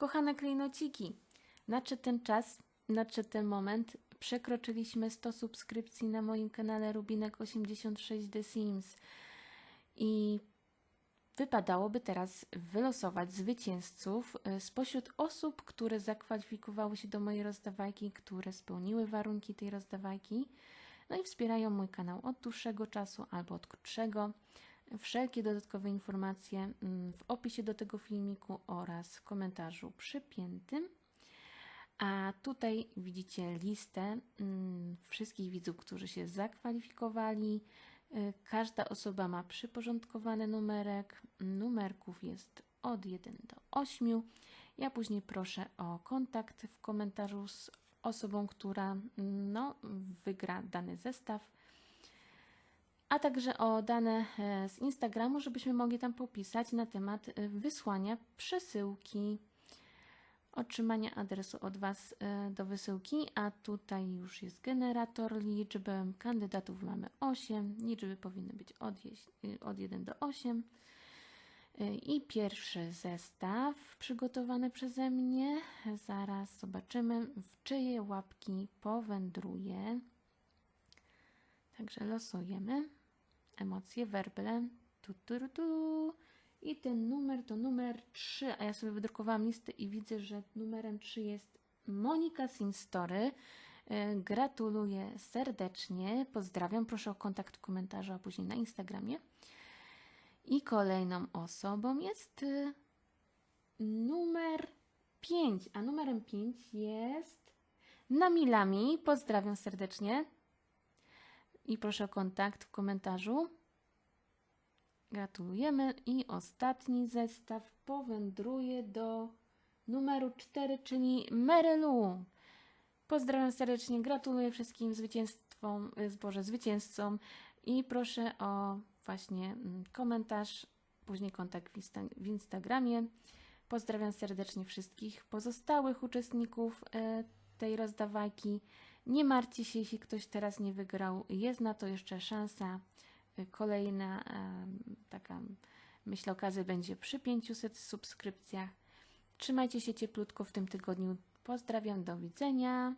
Kochane klejnociki, nadszedł ten czas, nadszedł ten moment. Przekroczyliśmy 100 subskrypcji na moim kanale Rubinek86 The Sims. I wypadałoby teraz wylosować zwycięzców y, spośród osób, które zakwalifikowały się do mojej rozdawajki, które spełniły warunki tej rozdawajki, no i wspierają mój kanał od dłuższego czasu albo od krótszego. Wszelkie dodatkowe informacje mm, w opisie do tego filmiku oraz w komentarzu przypiętym. A tutaj widzicie listę mm, wszystkich widzów, którzy się zakwalifikowali. Y, Każda osoba ma przyporządkowany numerek. Numerków jest od 1 do 8. Ja później proszę o kontakt w komentarzu z osobą, która no, wygra dany zestaw. A także o dane e, z Instagramu, żebyśmy mogli tam popisać na temat e, wysłania przesyłki otrzymania adresu od Was e, do wysyłki, a tutaj już jest generator liczby. Kandydatów mamy 8, liczby powinny być od, od 1 do 8. Y, I pierwszy zestaw przygotowany przeze mnie. Zaraz zobaczymy, w czyje łapki powędruje. Także losujemy. Emocje, werble. Tu, tu, tu. I ten numer to numer 3, a ja sobie wydrukowałam listę i widzę, że numerem 3 jest Monika Sinstory. E, Gratuluję serdecznie, pozdrawiam, proszę o kontakt w komentarzu, a później na Instagramie. I kolejną osobą jest y, numer 5, a numerem 5 jest Namilami, pozdrawiam serdecznie. I proszę o kontakt w komentarzu. Gratulujemy. I ostatni zestaw powędruje do numeru 4, czyli Merylu. Pozdrawiam serdecznie, gratuluję wszystkim zwycięstwom, y, Boże, zwycięzcom i proszę o właśnie mm, komentarz, później kontakt w, Insta w Instagramie. Pozdrawiam serdecznie wszystkich pozostałych uczestników e, tej rozdawajki. Nie martwcie się, jeśli ktoś teraz nie wygrał. Jest na to jeszcze szansa. Kolejna taka, myślę, okazja będzie przy 500 subskrypcjach. Trzymajcie się cieplutko w tym tygodniu. Pozdrawiam, do widzenia.